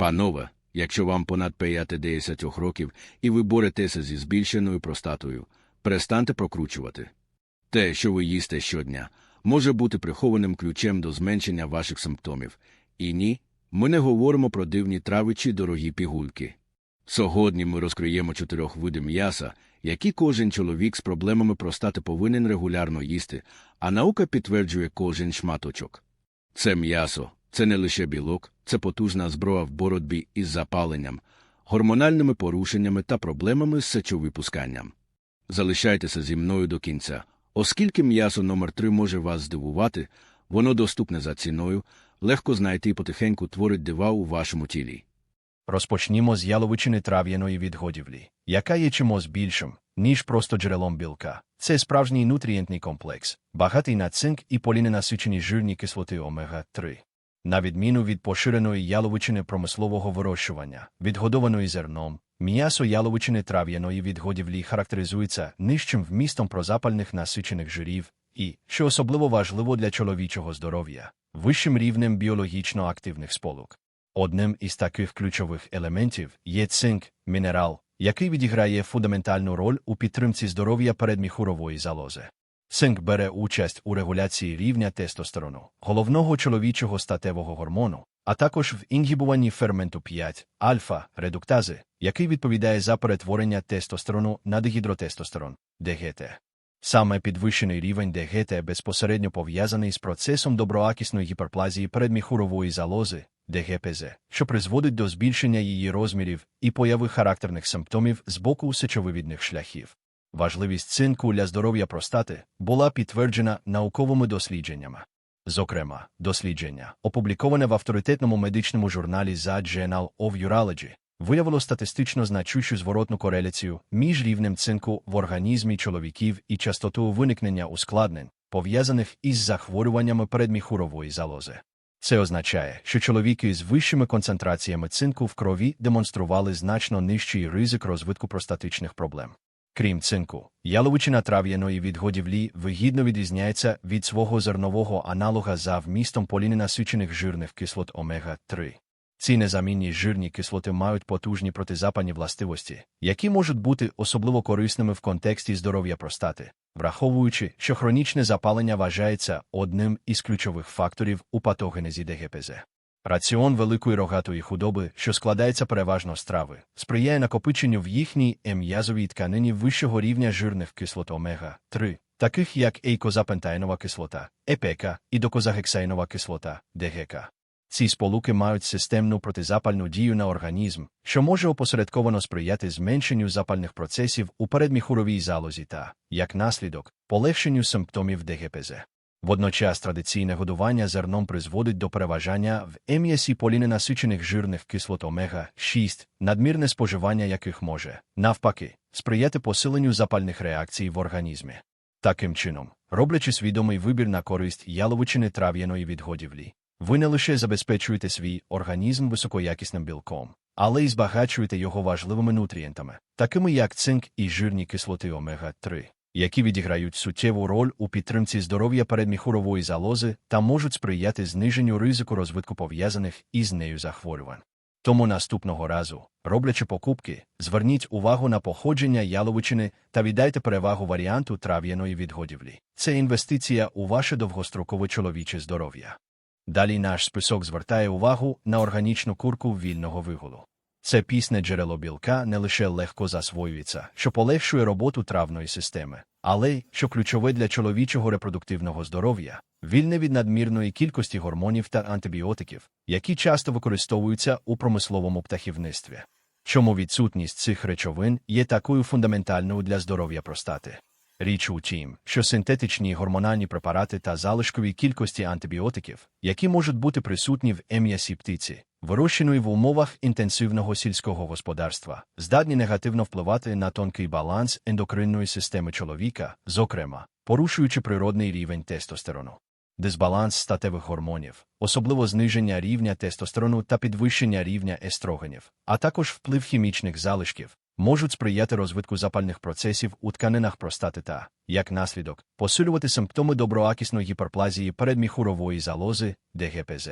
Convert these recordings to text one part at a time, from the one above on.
Панове, якщо вам понад 50 років і ви боретеся зі збільшеною простатою, перестаньте прокручувати. Те, що ви їсте щодня, може бути прихованим ключем до зменшення ваших симптомів. І ні, ми не говоримо про дивні трави чи дорогі пігульки. Сьогодні ми розкриємо чотирьох види м'яса, які кожен чоловік з проблемами простати повинен регулярно їсти, а наука підтверджує кожен шматочок. Це м'ясо, це не лише білок, це потужна зброя в боротьбі із запаленням, гормональними порушеннями та проблемами з сечовипусканням. Залишайтеся зі мною до кінця, оскільки м'ясо номер 3 може вас здивувати, воно доступне за ціною, легко знайти і потихеньку творить дива у вашому тілі. Розпочнімо з яловичини трав'яної відгодівлі, яка є чимось більшим, ніж просто джерелом білка. Це справжній нутрієнтний комплекс, багатий на цинк і поліненасичені жирні кислоти омега-3. На відміну від поширеної яловичини промислового вирощування, відгодованої зерном, м'ясо яловичини трав'яної відгодівлі характеризується нижчим вмістом прозапальних насичених жирів і, що особливо важливо для чоловічого здоров'я, вищим рівнем біологічно активних сполук. Одним із таких ключових елементів є цинк, мінерал, який відіграє фундаментальну роль у підтримці здоров'я передміхурової залози. Цинк бере участь у регуляції рівня тестостерону, головного чоловічого статевого гормону, а також в інгібуванні ферменту 5 альфа редуктази, який відповідає за перетворення тестостерону на дегідротестостерон ДГТ. Саме підвищений рівень ДГТ безпосередньо пов'язаний з процесом доброакісної гіперплазії передміхурової залози ДГПЗ, що призводить до збільшення її розмірів і появи характерних симптомів з боку сечовивідних шляхів. Важливість цинку для здоров'я простати була підтверджена науковими дослідженнями. Зокрема, дослідження, опубліковане в авторитетному медичному журналі The Journal of Urology, виявило статистично значущу зворотну кореляцію між рівнем цинку в організмі чоловіків і частотою виникнення ускладнень, пов'язаних із захворюваннями передміхурової залози. Це означає, що чоловіки з вищими концентраціями цинку в крові демонстрували значно нижчий ризик розвитку простатичних проблем. Крім цинку, яловичина трав'яної відгодівлі вигідно відрізняється від свого зернового аналога за вмістом поліненасичених жирних кислот омега-3. Ці незамінні жирні кислоти мають потужні протизапальні властивості, які можуть бути особливо корисними в контексті здоров'я простати, враховуючи, що хронічне запалення вважається одним із ключових факторів у патогенезі ДГПЗ. Раціон великої рогатої худоби, що складається переважно з трави, сприяє накопиченню в їхній ем'язовій тканині вищого рівня жирних кислот омега-3, таких як ейкозапентаїнова кислота, епека і докозагексаїнова кислота, ДГК. Ці сполуки мають системну протизапальну дію на організм, що може опосередковано сприяти зменшенню запальних процесів у передміхуровій залозі та, як наслідок, полегшенню симптомів ДГПЗ. Водночас традиційне годування зерном призводить до переважання в ем'ясі поліненасичених жирних кислот омега-6, надмірне споживання яких може, навпаки, сприяти посиленню запальних реакцій в організмі. Таким чином, роблячи свідомий вибір на користь яловичини трав'яної відгодівлі, ви не лише забезпечуєте свій організм високоякісним білком, але й збагачуєте його важливими нутрієнтами, такими як цинк і жирні кислоти омега-3, які відіграють суттєву роль у підтримці здоров'я передміхурової залози та можуть сприяти зниженню ризику розвитку пов'язаних із нею захворювань. Тому наступного разу, роблячи покупки, зверніть увагу на походження яловичини та віддайте перевагу варіанту трав'яної відгодівлі. Це інвестиція у ваше довгострокове чоловіче здоров'я. Далі наш список звертає увагу на органічну курку вільного вигулу. Це пісне джерело білка не лише легко засвоюється, що полегшує роботу травної системи, але й, що ключове для чоловічого репродуктивного здоров'я, вільне від надмірної кількості гормонів та антибіотиків, які часто використовуються у промисловому птахівництві. Чому відсутність цих речовин є такою фундаментальною для здоров'я простати? Річ у тім, що синтетичні гормональні препарати та залишкові кількості антибіотиків, які можуть бути присутні в ем'ясі птиці, вирощеної в умовах інтенсивного сільського господарства, здатні негативно впливати на тонкий баланс ендокринної системи чоловіка, зокрема, порушуючи природний рівень тестостерону. Дисбаланс статевих гормонів, особливо зниження рівня тестостерону та підвищення рівня естрогенів, а також вплив хімічних залишків, можуть сприяти розвитку запальних процесів у тканинах простати та, як наслідок, посилювати симптоми доброакісної гіперплазії передміхурової залози ДГПЗ.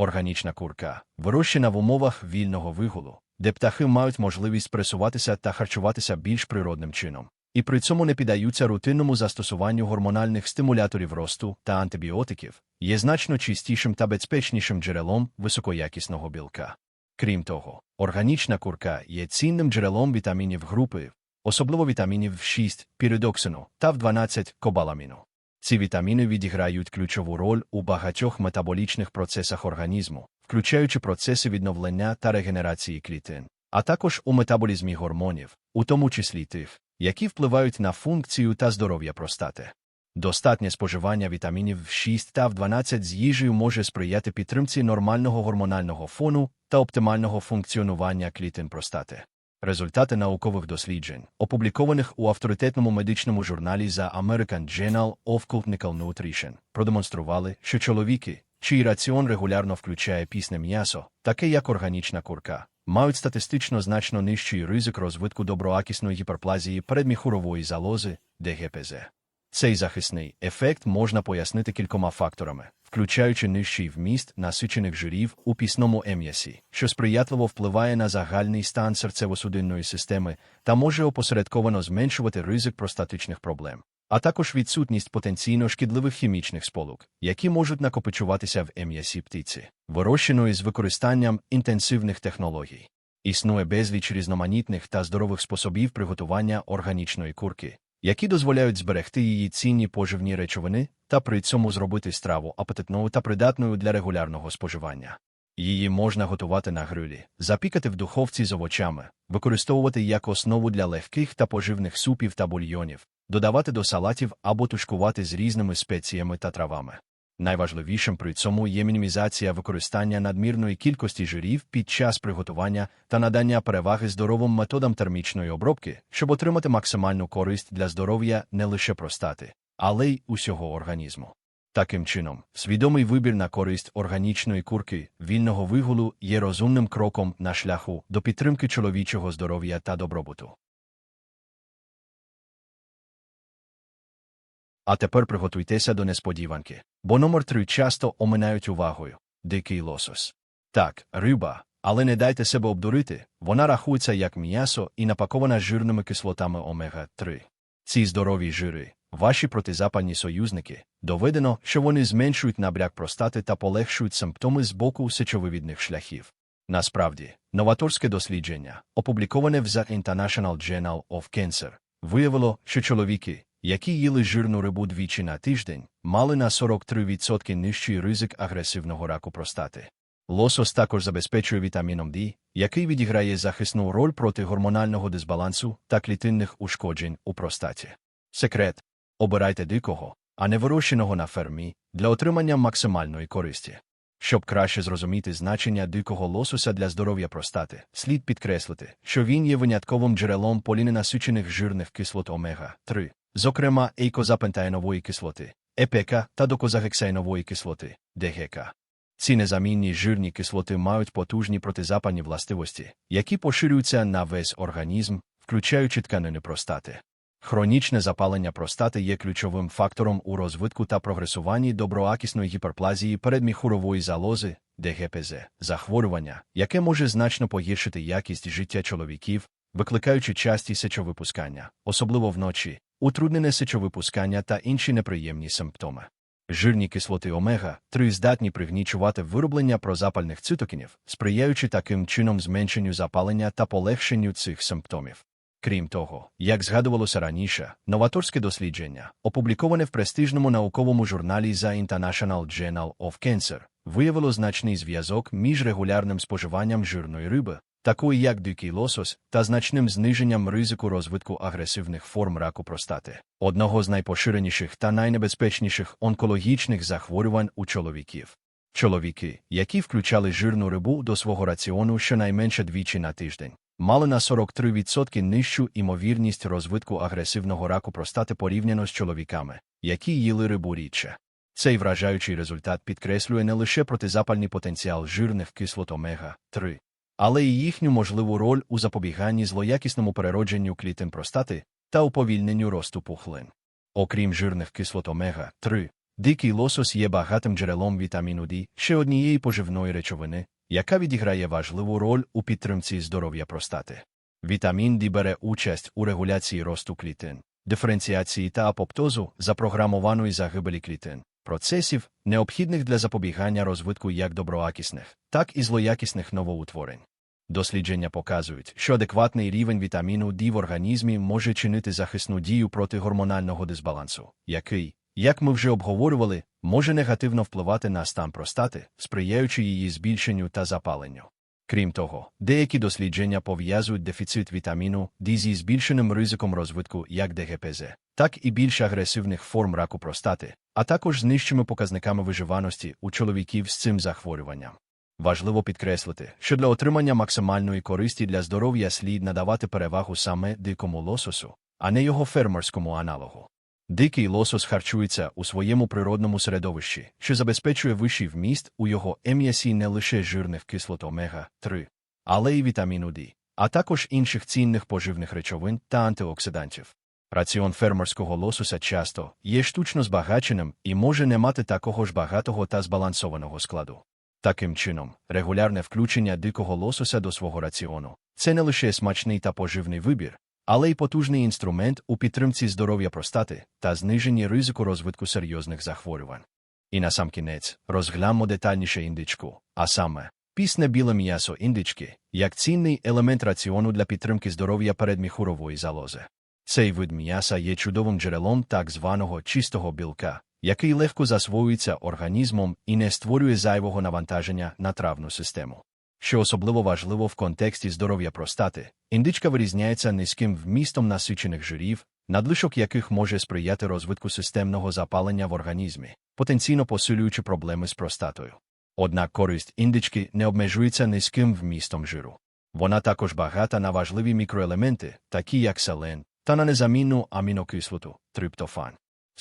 Органічна курка вирощена в умовах вільного вигулу, де птахи мають можливість пресуватися та харчуватися більш природним чином, і при цьому не піддаються рутинному застосуванню гормональних стимуляторів росту та антибіотиків, є значно чистішим та безпечнішим джерелом високоякісного білка. Крім того, органічна курка є цінним джерелом вітамінів групи, особливо вітамінів 6 піридоксину та в 12 кобаламіну. Ці вітаміни відіграють ключову роль у багатьох метаболічних процесах організму, включаючи процеси відновлення та регенерації клітин, а також у метаболізмі гормонів, у тому числі тих, які впливають на функцію та здоров'я простати. Достатнє споживання вітамінів в 6 та в 12 з їжею може сприяти підтримці нормального гормонального фону та оптимального функціонування клітин простати. Результати наукових досліджень, опублікованих у авторитетному медичному журналі за American Journal of Clinical Nutrition, продемонстрували, що чоловіки, чий раціон регулярно включає пісне м'ясо, таке як органічна курка, мають статистично значно нижчий ризик розвитку доброакісної гіперплазії передміхурової залози ДГПЗ. Цей захисний ефект можна пояснити кількома факторами, включаючи нижчий вміст насичених жирів у пісному ем'ясі, що сприятливо впливає на загальний стан серцево-судинної системи та може опосередковано зменшувати ризик простатичних проблем, а також відсутність потенційно шкідливих хімічних сполук, які можуть накопичуватися в ем'ясі птиці, вирощеної з використанням інтенсивних технологій. Існує безліч різноманітних та здорових способів приготування органічної курки, які дозволяють зберегти її цінні поживні речовини та при цьому зробити страву апетитною та придатною для регулярного споживання. Її можна готувати на грилі, запікати в духовці з овочами, використовувати як основу для легких та поживних супів та бульйонів, додавати до салатів або тушкувати з різними спеціями та травами. Найважливішим при цьому є мінімізація використання надмірної кількості жирів під час приготування та надання переваги здоровим методам термічної обробки, щоб отримати максимальну користь для здоров'я не лише простати, але й усього організму. Таким чином, свідомий вибір на користь органічної курки вільного вигулу є розумним кроком на шляху до підтримки чоловічого здоров'я та добробуту. А тепер приготуйтеся до несподіванки, бо номер три часто оминають увагою дикий лосос. Так, риба, але не дайте себе обдурити, вона рахується як м'ясо і напакована жирними кислотами омега-3. Ці здорові жири, ваші протизапальні союзники, доведено, що вони зменшують набряк простати та полегшують симптоми з боку сечовивідних шляхів. Насправді, новаторське дослідження, опубліковане в The International Journal of Cancer, виявило, що чоловіки, які їли жирну рибу двічі на тиждень, мали на 43% нижчий ризик агресивного раку простати. Лосос також забезпечує вітаміном D, який відіграє захисну роль проти гормонального дисбалансу та клітинних ушкоджень у простаті. Секрет – обирайте дикого, а не вирощеного на фермі, для отримання максимальної користі. Щоб краще зрозуміти значення дикого лосося для здоров'я простати, слід підкреслити, що він є винятковим джерелом поліненасичених жирних кислот омега-3, зокрема ейкозапентаєнової кислоти, ЕПК та докозагексаїнової кислоти, ДГК. Ці незамінні жирні кислоти мають потужні протизапальні властивості, які поширюються на весь організм, включаючи тканини простати. Хронічне запалення простати є ключовим фактором у розвитку та прогресуванні доброакісної гіперплазії передміхурової залози, ДГПЗ, захворювання, яке може значно погіршити якість життя чоловіків, викликаючи часті сечовипускання, особливо вночі, утруднене сечовипускання та інші неприємні симптоми. Жирні кислоти омега-3 здатні пригнічувати вироблення прозапальних цитокінів, сприяючи таким чином зменшенню запалення та полегшенню цих симптомів. Крім того, як згадувалося раніше, новаторське дослідження, опубліковане в престижному науковому журналі The International Journal of Cancer, виявило значний зв'язок між регулярним споживанням жирної риби, такої як дикий лосось, та значним зниженням ризику розвитку агресивних форм раку простати, одного з найпоширеніших та найнебезпечніших онкологічних захворювань у чоловіків. Чоловіки, які включали жирну рибу до свого раціону щонайменше двічі на тиждень, мали на 43% нижчу імовірність розвитку агресивного раку простати порівняно з чоловіками, які їли рибу рідше. Цей вражаючий результат підкреслює не лише протизапальний потенціал жирних кислот омега-3, але й їхню можливу роль у запобіганні злоякісному переродженню клітин простати та уповільненню росту пухлин. Окрім жирних кислот омега-3, Дикий лосось є багатим джерелом вітаміну D, ще однієї поживної речовини, яка відіграє важливу роль у підтримці здоров'я простати. Вітамін D бере участь у регуляції росту клітин, диференціації та апоптозу запрограмованої загибелі клітин, процесів, необхідних для запобігання розвитку як доброякісних, так і злоякісних новоутворень. Дослідження показують, що адекватний рівень вітаміну D в організмі може чинити захисну дію проти гормонального дисбалансу, який, як ми вже обговорювали, може негативно впливати на стан простати, сприяючи її збільшенню та запаленню. Крім того, деякі дослідження пов'язують дефіцит вітаміну D зі збільшеним ризиком розвитку як ДГПЗ, так і більш агресивних форм раку простати, а також з нижчими показниками виживаності у чоловіків з цим захворюванням. Важливо підкреслити, що для отримання максимальної користі для здоров'я слід надавати перевагу саме дикому лососу, а не його фермерському аналогу. Дикий лосос харчується у своєму природному середовищі, що забезпечує вищий вміст у його ем'ясі не лише жирних кислот омега-3, але й вітаміну D, а також інших цінних поживних речовин та антиоксидантів. Раціон фермерського лососа часто є штучно збагаченим і може не мати такого ж багатого та збалансованого складу. Таким чином, регулярне включення дикого лосося до свого раціону це не лише смачний та поживний вибір, але й потужний інструмент у підтримці здоров'я простати та зниженні ризику розвитку серйозних захворювань. І насамкінець розглянемо детальніше індичку, а саме пісне біле м'ясо індички як цінний елемент раціону для підтримки здоров'я передміхурової залози. Цей вид м'яса є чудовим джерелом так званого чистого білка, який легко засвоюється організмом і не створює зайвого навантаження на травну систему. Що особливо важливо в контексті здоров'я простати, індичка вирізняється низьким вмістом насичених жирів, надлишок яких може сприяти розвитку системного запалення в організмі, потенційно посилюючи проблеми з простатою. Однак користь індички не обмежується низьким вмістом жиру. Вона також багата на важливі мікроелементи, такі як селен, та на незамінну амінокислоту триптофан.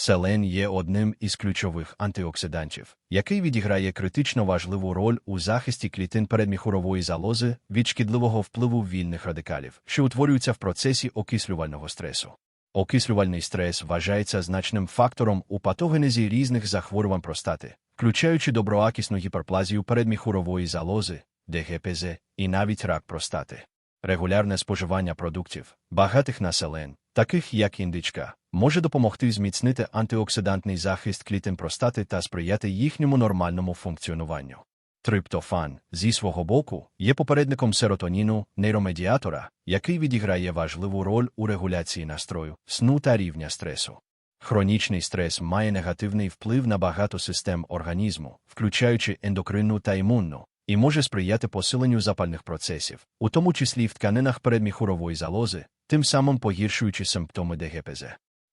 Селен є одним із ключових антиоксидантів, який відіграє критично важливу роль у захисті клітин передміхурової залози від шкідливого впливу вільних радикалів, що утворюються в процесі окислювального стресу. Окислювальний стрес вважається значним фактором у патогенезі різних захворювань простати, включаючи доброакісну гіперплазію передміхурової залози, ДГПЗ і навіть рак простати. Регулярне споживання продуктів, багатих на селен, таких як індичка, може допомогти зміцнити антиоксидантний захист клітин простати та сприяти їхньому нормальному функціонуванню. Триптофан, зі свого боку, є попередником серотоніну, нейромедіатора, який відіграє важливу роль у регуляції настрою, сну та рівня стресу. Хронічний стрес має негативний вплив на багато систем організму, включаючи ендокринну та імунну, і може сприяти посиленню запальних процесів, у тому числі в тканинах передміхурової залози, тим самим погіршуючи симптоми ДГПЗ.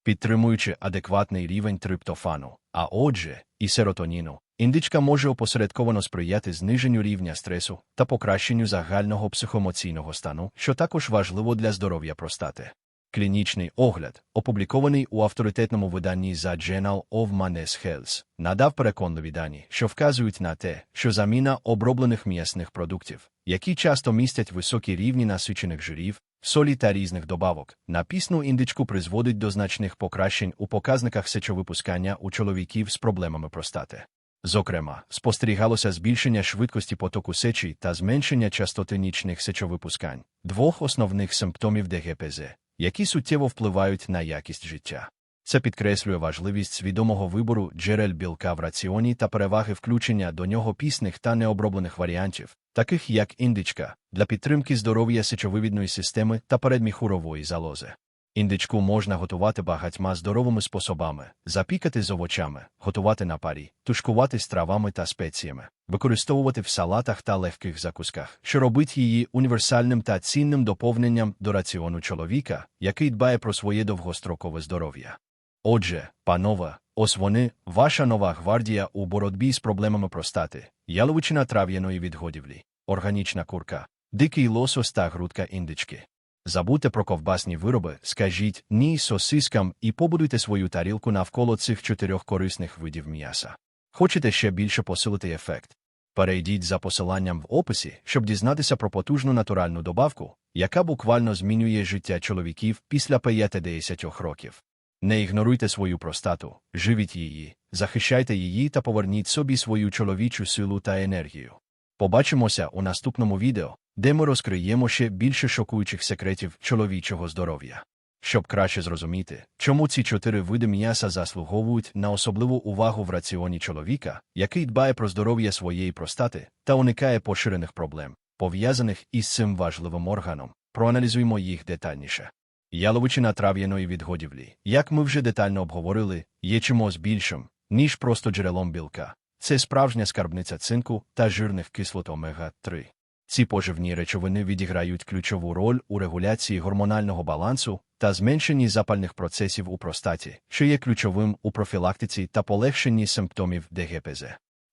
Підтримуючи адекватний рівень триптофану, а отже, і серотоніну, індичка може опосередковано сприяти зниженню рівня стресу та покращенню загального психоемоційного стану, що також важливо для здоров'я простати. Клінічний огляд, опублікований у авторитетному виданні за Journal of Man's Health, надав переконливі дані, що вказують на те, що заміна оброблених м'ясних продуктів, які часто містять високі рівні насичених жирів, солі та різних добавок, на пісну індичку призводить до значних покращень у показниках сечовипускання у чоловіків з проблемами простати. Зокрема, спостерігалося збільшення швидкості потоку сечі та зменшення частоти нічних сечовипускань, двох основних симптомів ДГПЗ, які суттєво впливають на якість життя. Це підкреслює важливість свідомого вибору джерель білка в раціоні та переваги включення до нього пісних та необроблених варіантів, таких як індичка, для підтримки здоров'я сечовивідної системи та передміхурової залози. Індичку можна готувати багатьма здоровими способами, запікати з овочами, готувати на парі, тушкувати з травами та спеціями, використовувати в салатах та легких закусках, що робить її універсальним та цінним доповненням до раціону чоловіка, який дбає про своє довгострокове здоров'я. Отже, панове, ось вони, ваша нова гвардія у боротьбі з проблемами простати, яловичина трав'яної відгодівлі, органічна курка, дикий лосос та грудка індички. Забудьте про ковбасні вироби, скажіть ні сосискам і побудуйте свою тарілку навколо цих чотирьох корисних видів м'яса. Хочете ще більше посилити ефект? Перейдіть за посиланням в описі, щоб дізнатися про потужну натуральну добавку, яка буквально змінює життя чоловіків після 50 років. Не ігноруйте свою простату, живіть її, захищайте її та поверніть собі свою чоловічу силу та енергію. Побачимося у наступному відео, де ми розкриємо ще більше шокуючих секретів чоловічого здоров'я. Щоб краще зрозуміти, чому ці чотири види м'яса заслуговують на особливу увагу в раціоні чоловіка, який дбає про здоров'я своєї простати та уникає поширених проблем, пов'язаних із цим важливим органом, проаналізуємо їх детальніше. Яловичина трав'яної відгодівлі, як ми вже детально обговорили, є чимось більшим, ніж просто джерелом білка. Це справжня скарбниця цинку та жирних кислот омега-3. Ці поживні речовини відіграють ключову роль у регуляції гормонального балансу та зменшенні запальних процесів у простаті, що є ключовим у профілактиці та полегшенні симптомів ДГПЗ.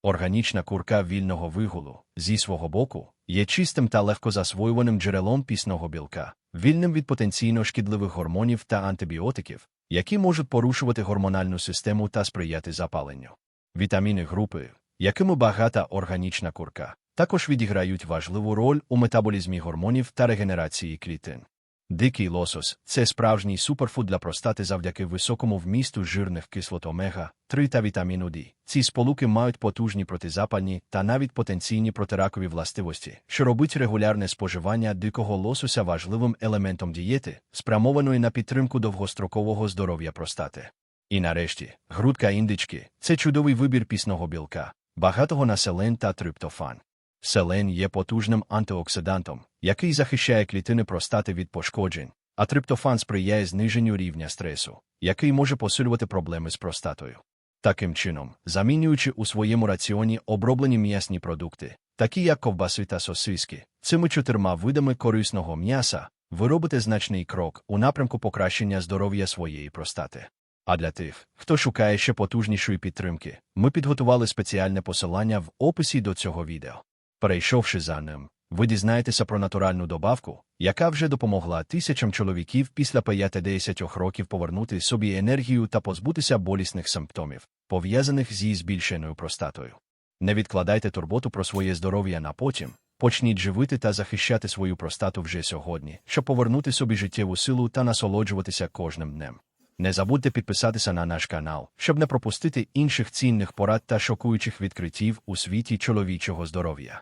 Органічна курка вільного вигулу, зі свого боку, є чистим та легко засвоюваним джерелом пісного білка, вільним від потенційно шкідливих гормонів та антибіотиків, які можуть порушувати гормональну систему та сприяти запаленню. Вітаміни групи, якими багата органічна курка, також відіграють важливу роль у метаболізмі гормонів та регенерації клітин. Дикий лосос це справжній суперфуд для простати завдяки високому вмісту жирних кислот омега, 3 та вітаміну D. Ці сполуки мають потужні протизапальні та навіть потенційні протиракові властивості, що робить регулярне споживання дикого лосося важливим елементом дієти, спрямованої на підтримку довгострокового здоров'я простати. І нарешті, грудка індички це чудовий вибір пісного білка, багатого на селен та триптофан. Селен є потужним антиоксидантом, який захищає клітини простати від пошкоджень, а триптофан сприяє зниженню рівня стресу, який може посилювати проблеми з простатою. Таким чином, замінюючи у своєму раціоні оброблені м'ясні продукти, такі як ковбаси та сосиски, цими чотирма видами корисного м'яса, ви робите значний крок у напрямку покращення здоров'я своєї простати. А для тих, хто шукає ще потужнішої підтримки, ми підготували спеціальне посилання в описі до цього відео. Перейшовши за ним, ви дізнаєтеся про натуральну добавку, яка вже допомогла тисячам чоловіків після 50 років повернути собі енергію та позбутися болісних симптомів, пов'язаних зі збільшеною простатою. Не відкладайте турботу про своє здоров'я на потім, почніть живити та захищати свою простату вже сьогодні, щоб повернути собі життєву силу та насолоджуватися кожним днем. Не забудьте підписатися на наш канал, щоб не пропустити інших цінних порад та шокуючих відкриттів у світі чоловічого здоров'я.